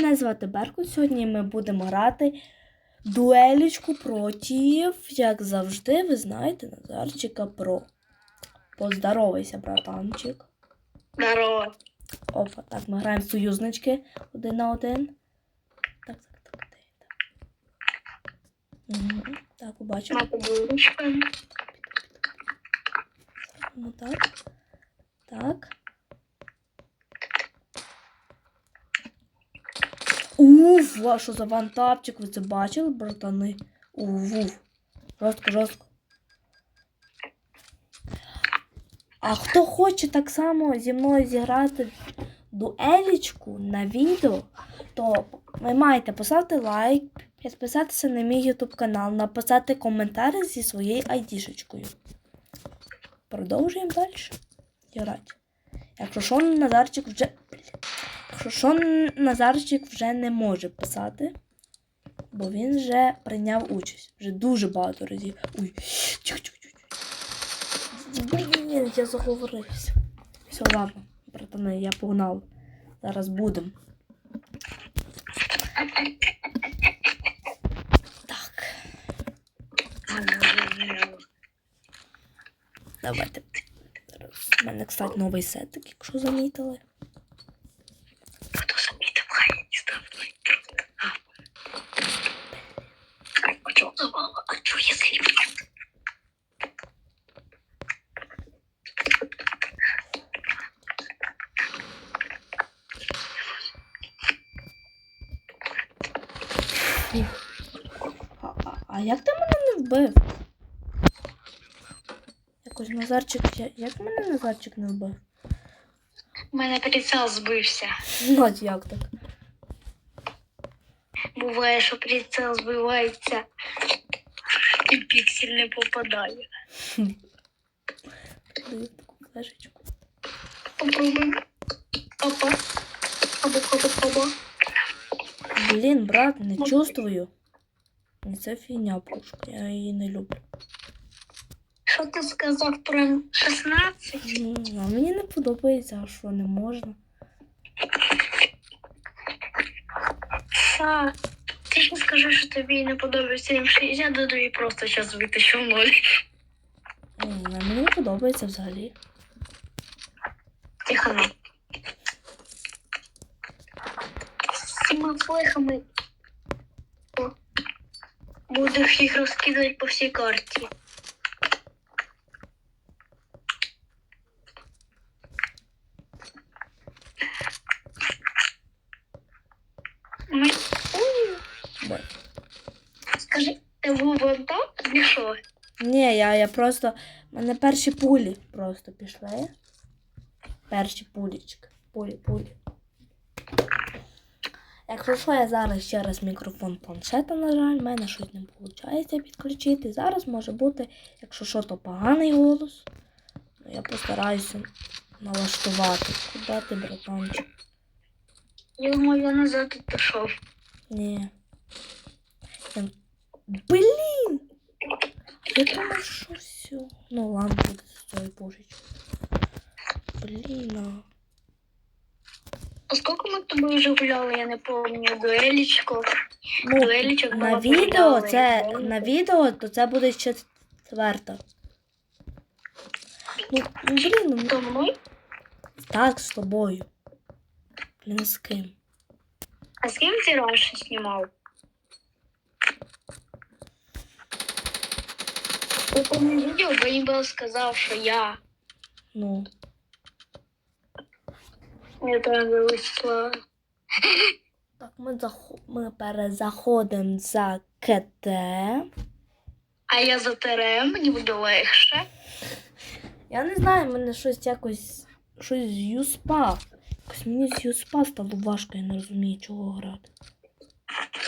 Мене звати Беркут. Сьогодні ми будемо грати дуелічку проти, як завжди, ви знаєте, Назарчика Про. Поздоровайся, братанчик. Здорово. Опа, так, ми граємо союзнички один на один. Так, так, так, я? Угу. Так, побачив. На. Ну так. Так. Що за вантапчик, ви це бачили, братани? Уф. Жорстко, жорстко. А хто хоче так само зі мною зіграти дуелічку на відео, то ви маєте поставити лайк, підписатися на мій YouTube канал, написати коментар зі своєю айдішечкою. Продовжуємо далі грати. Якщо що, Назарчик вже. Що, Назарчик вже не може писати, бо він вже прийняв участь. Вже дуже багато разів. Ой. Блін, я заговорився. Все, ладно, братани, я погнав. Зараз будемо. Так, давайте. У мене, кстати, новий сетик, якщо замітили. Хто замітив, хай не став лайк. А чого? А чого я сліп? А, а, а як ти мене не вбив? Якось Назарчик. Як мене Назарчик не вбив? У мене прицел збився. Ну, от як так? Буває, що прицел збивається і піксель не попадає. Таку. Попробуємо. Опа. Або опа, опа. Блін, брат, не чувствую. Ну, Це фігня пушка, я її не люблю. Що ти сказав про М16? А мені не подобається, а що не можна. Са, ти ж не скажи, що тобі не подобається М60, до тобі просто зараз витащу в ноль. М, мені не подобається взагалі. Тихо. ну. О, будеш їх розкидати по всій карті. Ми... Скажи, ти був вон там? Що? Ні, я, я просто. У мене перші пулі просто пішли. Перші пулічки. Пулі, пулі. Якщо що, я зараз ще раз мікрофон планшета, на жаль, в мене щось не виходить підключити. Зараз може бути, якщо що, то поганий голос. Ну, Я постараюся налаштувати. Куди ти, братанчик? Я думаю, я назад пішов. Ні. Я... Блін! Я думаю, що все. Ну ладно, буде з цієї пушечки. Блін. а. А скільки ми з тобою вже гуляли, я не пам'ятаю, дуелічку. Ну, Дуелічок на було відео погуляли, це на відео, то це буде ще четверта. Ну, ну, блін, ну, так, з тобою. Блін, з ким? А з ким ти раніше знімав? У тому відео Бейбел сказав, що я. Ну. Я вийшла. Так, ми, захо... ми перезаходимо за КТ. А я за терем, мені буде легше. Я не знаю, мене щось якось. Щось з юспа. Якось мені з юспа стало важко, я не розумію, чого грати.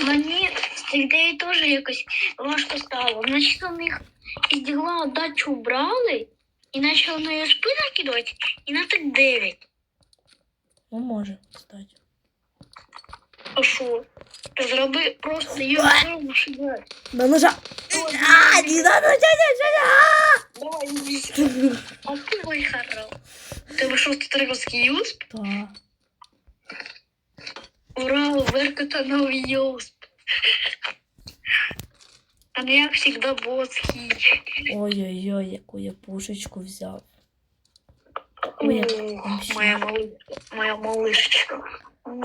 Мені з дев'ять теж якось важко стало. Значить, у них із дігла дачу брали і почали на її спи накидати, і на так дев'ять. Ну, може, кстати. А що? Та зроби просто її машину. Да ножа. А, не надо, дядя, дядя! Давай, иди. А ты мой хорош. Ты вышел в Татаревский юсп? Да. Ура, Беркута новий Йосп. А не як завжди бос хіч. Ой-ой-ой, яку я пушечку взяв. Ой, як Ух, там ще. моя малышка. Моя малышечка. М.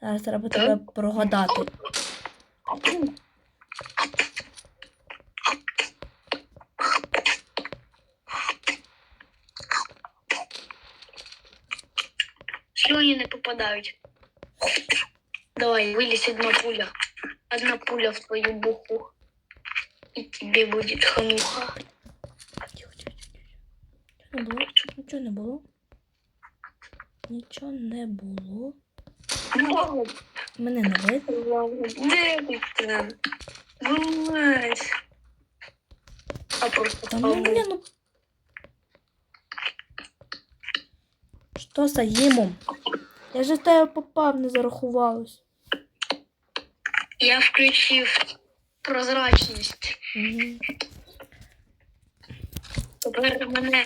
Зараз треба Так. тебе прогадати. Слюні не попадають. Давай, вылезь одна пуля. Одна пуля в твою буху. И тебе будет хануха. не було. Нічого не було. Нічого не було. Мене не видно. А просто Та ну ну. Що за їмом? Я же в тебе попав, не зарахувалось. Я включив прозрачність. Мгм. Тепер мене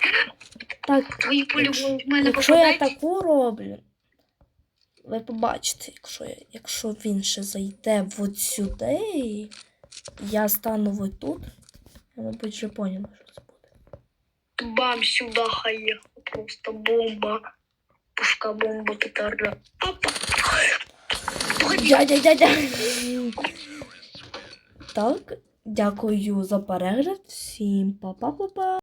Так, твої Якщо- в мене якщо я попадають. таку роблю, ви побачите, якщо, я, якщо він ще зайде от сюди, і я стану от тут, я, мабуть, вже поняла, що це буде. Бам, сюда хає. Просто бомба. Пушка бомба петарда. Опа. Погоди. Дядя, дядя. Так, дякую за перегляд. Всім па-па-па-па.